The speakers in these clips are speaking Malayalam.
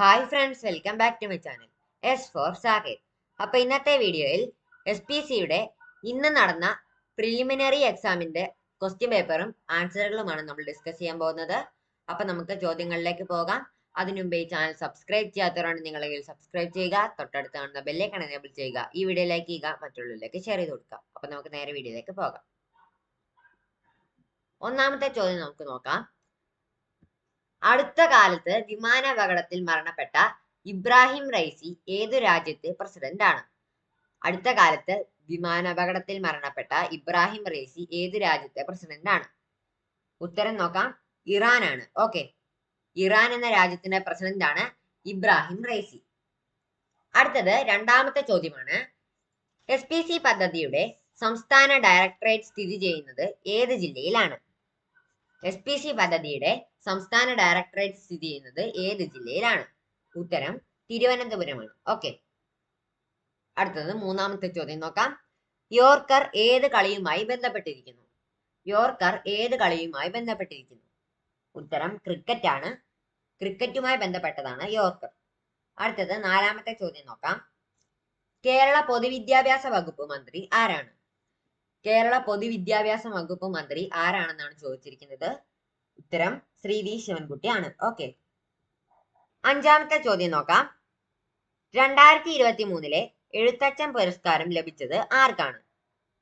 Hi friends welcome back to my channel S for Sahid അപ്പോൾ ഇന്നത്തെ വീഡിയോയിൽ എസ് പി സിയുടെ ഇന്ന് നടന്ന പ്രിലിമിനറി എക്സാമിന്റെ ക്വസ്റ്റ്യൻ പേപ്പറും ആൻസറുകളുമാണ് നമ്മൾ ഡിസ്കസ് ചെയ്യാൻ പോകുന്നത്. അപ്പോൾ നമുക്ക് ചോദ്യങ്ങളിലേക്ക് പോകാം. അതിനുമുമ്പ് ഈ ചാനൽ സബ്സ്ക്രൈബ് ചെയ്യാത്തവരാണ് നിങ്ങളെങ്കിൽ സബ്സ്ക്രൈബ് ചെയ്യുക. തൊട്ടടുത്ത് കാണുന്ന ബെല്ലേക്കാണ് എനേബിൾ ചെയ്യുക. ഈ വീഡിയോ ലൈക്ക് ചെയ്യുക മറ്റുള്ളവരിലേക്ക് ഷെയർ ചെയ്ത് കൊടുക്കുക. അപ്പോൾ നമുക്ക് നേരെ വീഡിയോയിലേക്ക് പോകാം. ഒന്നാമത്തെ ചോദ്യം നമുക്ക് നോക്കാം. അടുത്ത കാലത്ത് വിമാനാപകടത്തിൽ മരണപ്പെട്ട ഇബ്രാഹിം റൈസി ഏതു രാജ്യത്തെ പ്രസിഡന്റ് ആണ്? അടുത്ത കാലത്ത് വിമാനാപകടത്തിൽ മരണപ്പെട്ട ഇബ്രാഹിം റൈസി ഏതു രാജ്യത്തെ പ്രസിഡന്റ് ആണ്? ഉത്തരം നോക്കാം. ഇറാൻ ആണ്. ഓക്കെ ഇറാൻ എന്ന രാജ്യത്തിന്റെ പ്രസിഡന്റ് ആണ് ഇബ്രാഹിം റൈസി. അടുത്തത് രണ്ടാമത്തെ ചോദ്യമാണ്. എസ് പി സി പദ്ധതിയുടെ സംസ്ഥാന ഡയറക്ടറേറ്റ് സ്ഥിതി ചെയ്യുന്നത് ഏത് ജില്ലയിലാണ്? എസ് പി സി പദ്ധതിയുടെ സംസ്ഥാന ഡയറക്ടറേറ്റ് സ്ഥിതി ചെയ്യുന്നത് ഏത് ജില്ലയിലാണ്? ഉത്തരം തിരുവനന്തപുരമാണ്. ഓക്കെ അടുത്തത് മൂന്നാമത്തെ ചോദ്യം നോക്കാം. യോർക്കർ ഏത് കളിയുമായി ബന്ധപ്പെട്ടിരിക്കുന്നു? യോർക്കർ ഏത് കളിയുമായി ബന്ധപ്പെട്ടിരിക്കുന്നു? ഉത്തരം ക്രിക്കറ്റ് ആണ്. ക്രിക്കറ്റുമായി ബന്ധപ്പെട്ടതാണ് യോർക്കർ അടുത്തത് നാലാമത്തെ ചോദ്യം നോക്കാം. കേരള പൊതുവിദ്യാഭ്യാസ വകുപ്പ് മന്ത്രി ആരാണ്? കേരള പൊതുവിദ്യാഭ്യാസ വകുപ്പ് മന്ത്രി ആരാണെന്നാണ് ചോദിച്ചിരിക്കുന്നത്? ഉത്തരം ശ്രീ വി ശിവൻകുട്ടിയാണ്. ഓക്കെ അഞ്ചാമത്തെ ചോദ്യം നോക്കാം. രണ്ടായിരത്തി ഇരുപത്തി മൂന്നിലെ എഴുത്തച്ഛൻ പുരസ്കാരം ലഭിച്ചത് ആർക്കാണ്?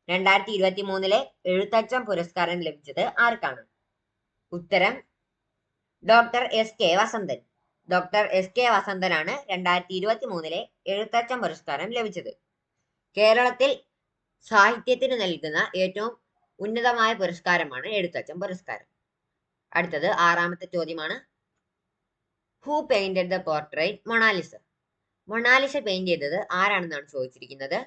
രണ്ടായിരത്തി ഇരുപത്തി മൂന്നിലെ എഴുത്തച്ഛൻ പുരസ്കാരം ലഭിച്ചത് ആർക്കാണ്? ഉത്തരം doctor S K Vasanthan. Doctor S K വസന്തനാണ് രണ്ടായിരത്തി ഇരുപത്തി മൂന്നിലെ എഴുത്തച്ഛൻ പുരസ്കാരം ലഭിച്ചത്. കേരളത്തിൽ സാഹിത്യത്തിന് നൽകുന്ന ഏറ്റവും ഉന്നതമായ പുരസ്കാരമാണ് എഴുത്തച്ഛൻ പുരസ്കാരം. അടുത്തത് ആറാമത്തെ ചോദ്യമാണ്. Who painted the portrait Mona Lisa Mona Lisa paint ചെയ്തത് ആരാണെന്നാണ് ചോദിച്ചിരിക്കുന്നത്?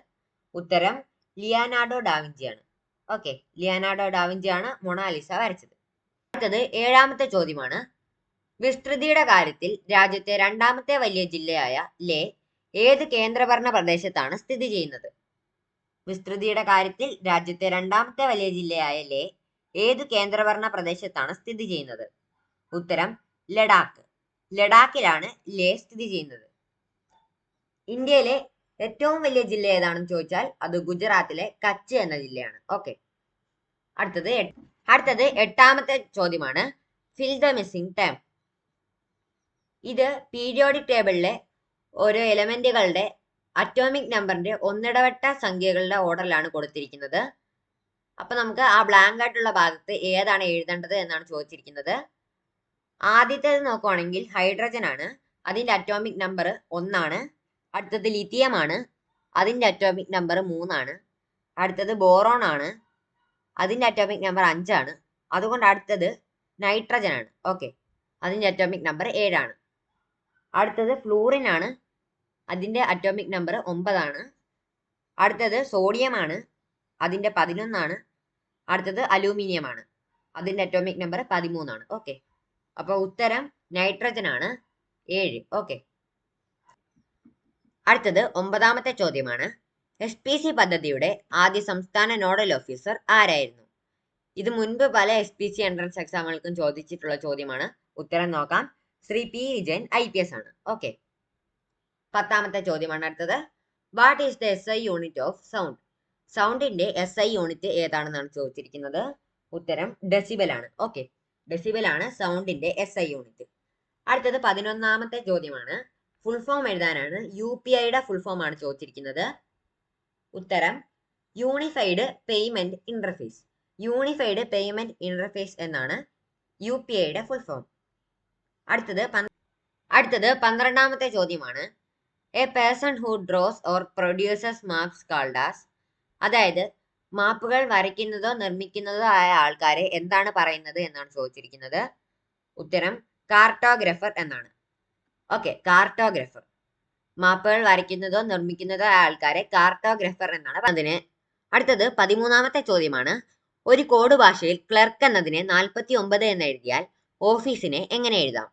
ഉത്തരം ലിയാനാർഡോ ഡാവിഞ്ചിയാണ് ഓക്കെ ലിയാനാർഡോ ഡാവിഞ്ചിയാണ് മൊണാലിസ വരച്ചത്. അടുത്തത് ഏഴാമത്തെ ചോദ്യമാണ്. വിസ്തൃതിയുടെ കാര്യത്തിൽ രാജ്യത്തെ രണ്ടാമത്തെ വലിയ ജില്ലയായ ലേ ഏത് കേന്ദ്രഭരണ പ്രദേശത്താണ് സ്ഥിതി ചെയ്യുന്നത്? വിസ്തൃതിയുടെ കാര്യത്തിൽ രാജ്യത്തെ രണ്ടാമത്തെ വലിയ ജില്ലയായ ലേ ഏത് കേന്ദ്രഭരണ പ്രദേശത്താണ് സ്ഥിതി ചെയ്യുന്നത്? ഉത്തരം ലഡാക്ക്. ലഡാക്കിലാണ് ലേ സ്ഥിതി ചെയ്യുന്നത്. ഇന്ത്യയിലെ ഏറ്റവും വലിയ ജില്ല ഏതാണെന്ന് ചോദിച്ചാൽ അത് ഗുജറാത്തിലെ കച്ച് എന്ന ജില്ലയാണ്. ഓക്കെ. അടുത്തത് അടുത്തത് എട്ടാമത്തെ ചോദ്യമാണ്. ഫിൽ ദ മിസ്സിംഗ് ടേം ഇത് പീരിയോഡിക് ടേബിളിലെ ഓരോ എലമെന്റുകളുടെ അറ്റോമിക് നമ്പറിന്റെ ഒന്നിടവട്ട സംഖ്യകളുടെ ഓർഡറിലാണ് കൊടുത്തിരിക്കുന്നത്. അപ്പൊ നമുക്ക് ആ ബ്ലാങ്ക് ആയിട്ടുള്ള ഭാഗത്ത് ഏതാണ് എഴുതേണ്ടത് എന്നാണ് ചോദിച്ചിരിക്കുന്നത്. ആദ്യത്തേത് നോക്കുവാണെങ്കിൽ ഹൈഡ്രജൻ ആണ് അതിന്റെ അറ്റോമിക് നമ്പർ ഒന്നാണ് അടുത്തത് ലിഥിയം ആണ് അതിന്റെ അറ്റോമിക് നമ്പർ മൂന്നാണ് അടുത്തത് ബോറോൺ ആണ് അതിന്റെ അറ്റോമിക് നമ്പർ അഞ്ചാണ് അതുകൊണ്ട് അടുത്തത് നൈട്രജൻ ആണ്. ഓക്കെ അതിന്റെ അറ്റോമിക് നമ്പർ ഏഴാണ്. അടുത്തത് ഫ്ലൂറിൻ ആണ് അതിന്റെ അറ്റോമിക് നമ്പർ ഒമ്പതാണ് അടുത്തത് സോഡിയം ആണ് അതിന്റെ പതിനൊന്നാണ്. അടുത്തത് അലൂമിനിയം ആണ്. അതിന്റെ അറ്റോമിക് നമ്പർ പതിമൂന്നാണ്. ഓക്കെ അപ്പോൾ ഉത്തരം നൈട്രജൻ ആണ്. ഏഴ്. ഓക്കെ അടുത്തത് ഒമ്പതാമത്തെ ചോദ്യമാണ്. എസ് പി സി പദ്ധതിയുടെ ആദ്യ സംസ്ഥാന നോഡൽ ഓഫീസർ ആരായിരുന്നു? ഇത് മുൻപ് പല എസ് പി സി എൻട്രൻസ് എക്സാമുകൾക്കും ചോദിച്ചിട്ടുള്ള ചോദ്യമാണ്. ഉത്തരം നോക്കാം. Shri P Vijayan I P S ആണ്. ഓക്കെ പത്താമത്തെ ചോദ്യമാണ് അടുത്തത്. What is the S I unit of sound സൗണ്ടിന്റെ S I unit ഏതാണെന്നാണ് ചോദിച്ചിരിക്കുന്നത്? ഉത്തരം ഡെസിബൽ ആണ്. ഓക്കെ ഡെസിബൽ ആണ് സൗണ്ടിന്റെ എസ് ഐ യൂണിറ്റ് അടുത്തത് പതിനൊന്നാമത്തെ ചോദ്യമാണ്. ഫുൾ ഫോം എഴുതാനാണ് യു പി ഐയുടെ ഫുൾ ഫോം ആണ് ചോദിച്ചിരിക്കുന്നത്. ഉത്തരം unified payment interface unified payment interface എന്നാണ് യു പി ഐയുടെ ഫുൾ ഫോം അടുത്തത് അടുത്തത് പന്ത്രണ്ടാമത്തെ ചോദ്യമാണ്. A person who draws or produces maps called as അതായത് മാപ്പുകൾ വരയ്ക്കുന്നതോ നിർമ്മിക്കുന്നതോ ആയ ആൾക്കാരെ എന്താണ് പറയുന്നത് എന്നാണ് ചോദിച്ചിരിക്കുന്നത്? ഉത്തരം കാർട്ടോഗ്രഫർ എന്നാണ്. Okay cartographer. മാപ്പുകൾ വരയ്ക്കുന്നതോ നിർമ്മിക്കുന്നതോ ആയ ആൾക്കാരെ കാർട്ടോഗ്രഫർ എന്നാണ് അതിന് അടുത്തത് പതിമൂന്നാമത്തെ ചോദ്യമാണ്. ഒരു കോഡ് ഭാഷയിൽ ക്ലർക്ക് എന്നതിനെ നാൽപ്പത്തി ഒമ്പത് എന്ന് എഴുതിയാൽ ഓഫീസിനെ എങ്ങനെ എഴുതാം?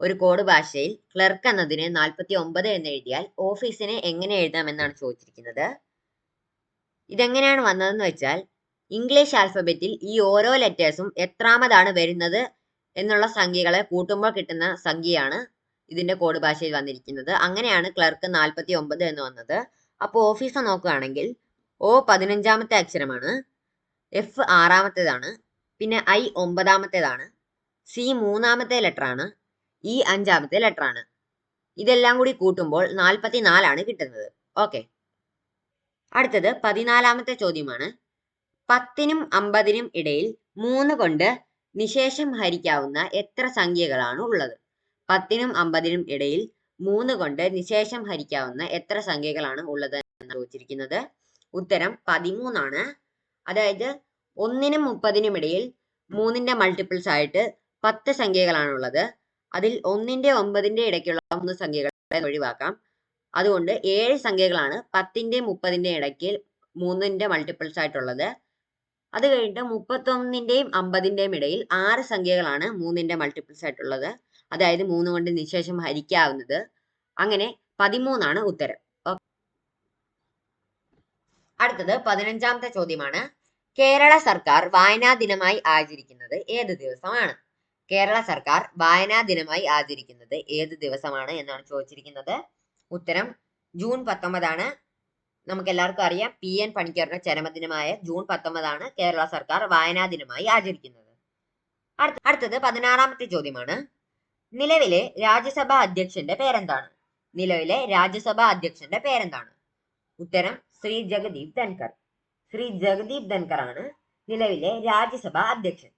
ഒരു കോഡ് ഭാഷയിൽ ക്ലർക്ക് എന്നതിനെ നാൽപ്പത്തി ഒമ്പത് എന്ന് എഴുതിയാൽ ഓഫീസിനെ എങ്ങനെ എഴുതാം എന്നാണ് ചോദിച്ചിരിക്കുന്നത്? ഇതെങ്ങനെയാണ് വന്നതെന്ന് വെച്ചാൽ ഇംഗ്ലീഷ് ആൽഫബറ്റിൽ ഈ ഓരോ ലെറ്റേഴ്സും എത്രാമതാണ് വരുന്നത് എന്നുള്ള സംഖ്യകളെ കൂട്ടുമ്പോൾ കിട്ടുന്ന സംഖ്യയാണ് ഇതിന്റെ കോഡ് ഭാഷയിൽ വന്നിരിക്കുന്നത്. അങ്ങനെയാണ് ക്ലർക്ക് നാൽപ്പത്തി ഒമ്പത് എന്ന് വന്നത്. അപ്പോൾ ഓഫീസർ നോക്കുകയാണെങ്കിൽ ഒ പതിനഞ്ചാമത്തെ അക്ഷരമാണ് എഫ് ആറാമത്തേതാണ് പിന്നെ ഐ ഒമ്പതാമത്തേതാണ് സി മൂന്നാമത്തെ ലെറ്ററാണ് ഇ അഞ്ചാമത്തെ ലെറ്ററാണ് ഇതെല്ലാം കൂടി കൂട്ടുമ്പോൾ നാൽപ്പത്തി നാലാണ് കിട്ടുന്നത്. ഓക്കെ അടുത്തത് പതിനാലാമത്തെ ചോദ്യമാണ്. പത്തിനും അമ്പതിനും ഇടയിൽ മൂന്ന് കൊണ്ട് നിശേഷം ഹരിക്കാവുന്ന എത്ര സംഖ്യകളാണ് ഉള്ളത്? പത്തിനും അമ്പതിനും ഇടയിൽ മൂന്ന് കൊണ്ട് നിശേഷം ഹരിക്കാവുന്ന എത്ര സംഖ്യകളാണ് ഉള്ളത് എന്ന് ചോദിച്ചിരിക്കുന്നത്. ഉത്തരം പതിമൂന്നാണ്. അതായത് ഒന്നിനും മുപ്പതിനും ഇടയിൽ മൂന്നിന്റെ മൾട്ടിപ്പിൾസ് ആയിട്ട് പത്ത് സംഖ്യകളാണ് ഉള്ളത്. അതിൽ ഒന്നിന്റെ ഒമ്പതിന്റെ ഇടയ്ക്കുള്ള മൂന്ന് സംഖ്യകളെ ഒഴിവാക്കാം. അതുകൊണ്ട് ഏഴ് സംഖ്യകളാണ് പത്തിന്റെ മുപ്പതിന്റെ ഇടയ്ക്ക് മൂന്നിന്റെ മൾട്ടിപ്പിൾസ് ആയിട്ടുള്ളത്. അത് കഴിഞ്ഞിട്ട് മുപ്പത്തൊന്നിന്റെയും അമ്പതിന്റെയും ഇടയിൽ ആറ് സംഖ്യകളാണ് മൂന്നിന്റെ മൾട്ടിപ്പിൾസ് ആയിട്ടുള്ളത്. അതായത് മൂന്ന് കൊണ്ട് നിശേഷം ഹരിക്കാവുന്നത്. അങ്ങനെ പതിമൂന്നാണ് ഉത്തരം. അടുത്തത് പതിനഞ്ചാമത്തെ ചോദ്യമാണ്. കേരള സർക്കാർ വായനാ ദിനമായി ആചരിക്കുന്നത് ഏത് ദിവസമാണ്? കേരള സർക്കാർ വായനാ ദിനമായി ആചരിക്കുന്നത് ഏത് ദിവസമാണ് എന്നാണ് ചോദിച്ചിരിക്കുന്നത്. ഉത്തരം ജൂൺ പത്തൊമ്പതാണ്. നമുക്ക് എല്ലാവർക്കും അറിയാം പി എൻ പണിക്കറിന്റെ ചരമദിനമായ ജൂൺ പത്തൊമ്പതാണ് കേരള സർക്കാർ വായനാ ദിനമായി ആചരിക്കുന്നത്. അടുത്ത- അടുത്തത് പതിനാറാമത്തെ ചോദ്യമാണ്. നിലവിലെ രാജ്യസഭാ അധ്യക്ഷന്റെ പേരെന്താണ്? നിലവിലെ രാജ്യസഭാ അധ്യക്ഷന്റെ പേരെന്താണ്? ഉത്തരം ശ്രീ ജഗദീപ് ധൻകർ ശ്രീ ജഗദീപ് ധൻകർ ആണ് നിലവിലെ രാജ്യസഭാ അധ്യക്ഷൻ.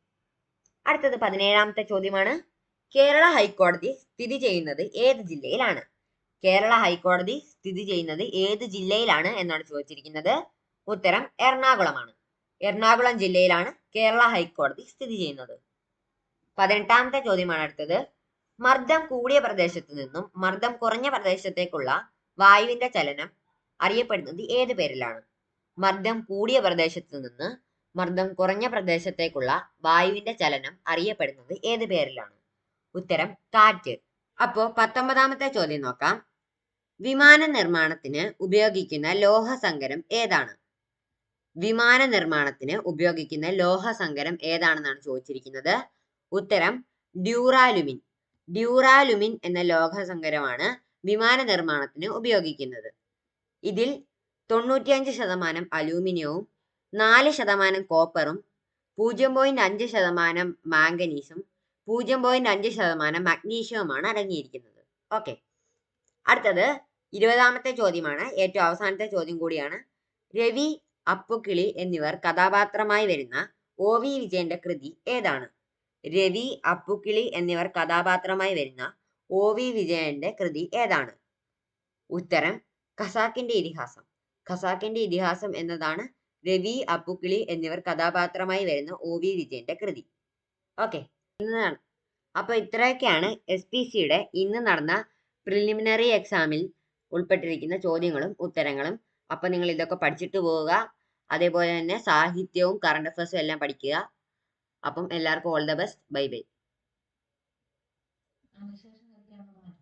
അടുത്തത് പതിനേഴാമത്തെ ചോദ്യമാണ്. കേരള ഹൈക്കോടതി സ്ഥിതി ചെയ്യുന്നത് ഏത് ജില്ലയിലാണ്? കേരള ഹൈക്കോടതി സ്ഥിതി ചെയ്യുന്നത് ഏത് ജില്ലയിലാണ് എന്നാണ് ചോദിച്ചിരിക്കുന്നത്? ഉത്തരം എറണാകുളമാണ്. എറണാകുളം ജില്ലയിലാണ് കേരള ഹൈക്കോടതി സ്ഥിതി ചെയ്യുന്നത്. പതിനെട്ടാമത്തെ ചോദ്യമാണ് അടുത്തത്. മർദ്ദം കൂടിയ പ്രദേശത്ത് നിന്നും മർദ്ദം കുറഞ്ഞ പ്രദേശത്തേക്കുള്ള വായുവിന്റെ ചലനം അറിയപ്പെടുന്നത് ഏത് പേരിലാണ്? മർദ്ദം കൂടിയ പ്രദേശത്ത് നിന്ന് മർദ്ദം കുറഞ്ഞ പ്രദേശത്തേക്കുള്ള വായുവിന്റെ ചലനം അറിയപ്പെടുന്നത് ഏത് പേരിലാണ്? ഉത്തരം കാറ്റ്. അപ്പോ പത്തൊമ്പതാമത്തെ ചോദ്യം നോക്കാം. വിമാന നിർമ്മാണത്തിന് ഉപയോഗിക്കുന്ന ലോഹസങ്കരം ഏതാണ്? വിമാന നിർമ്മാണത്തിന് ഉപയോഗിക്കുന്ന ലോഹസങ്കരം ഏതാണെന്നാണ് ചോദിച്ചിരിക്കുന്നത്? ഉത്തരം ഡ്യൂറാലുമിൻ. ഡ്യൂറാലുമിൻ എന്ന ലോഹസങ്കരമാണ് വിമാന നിർമ്മാണത്തിന് ഉപയോഗിക്കുന്നത്. ഇതിൽ തൊണ്ണൂറ്റിയഞ്ച് ശതമാനം അലൂമിനിയവും നാല് ശതമാനം കോപ്പറും പൂജ്യം പോയിന്റ് അഞ്ച് ശതമാനം മാംഗനീസും പൂജ്യം പോയിന്റ് അഞ്ച് ശതമാനം മഗ്നീഷ്യവുമാണ് അടങ്ങിയിരിക്കുന്നത്. ഓക്കെ. അടുത്തത് ഇരുപതാമത്തെ ചോദ്യമാണ്. ഏറ്റവും അവസാനത്തെ ചോദ്യം കൂടിയാണ്. രവി അപ്പുക്കിളി എന്നിവർ കഥാപാത്രമായി വരുന്ന ഒ വി വിജയന്റെ കൃതി ഏതാണ്? രവി അപ്പുക്കിളി എന്നിവർ കഥാപാത്രമായി വരുന്ന ഒ വി വിജയന്റെ കൃതി ഏതാണ്? ഉത്തരം ഖസാക്കിന്റെ ഇതിഹാസം. ഖസാക്കിന്റെ ഇതിഹാസം എന്നതാണ് രവി അപ്പുക്കിളി എന്നിവർ കഥാപാത്രമായി വരുന്ന ഒ വി വിജയന്റെ കൃതി. ഓക്കെ ഇന്നതാണ്. അപ്പൊ ഇത്രയൊക്കെയാണ് എസ് പി സിയുടെ ഇന്ന് നടന്ന പ്രിലിമിനറി എക്സാമിൽ ഉൾപ്പെട്ടിരിക്കുന്ന ചോദ്യങ്ങളും ഉത്തരങ്ങളും. അപ്പൊ നിങ്ങൾ ഇതൊക്കെ പഠിച്ചിട്ട് പോവുക. അതേപോലെ തന്നെ സാഹിത്യവും കറണ്ട് അഫയേഴ്സും എല്ലാം പഠിക്കുക. അപ്പം എല്ലാവർക്കും all the best bye bye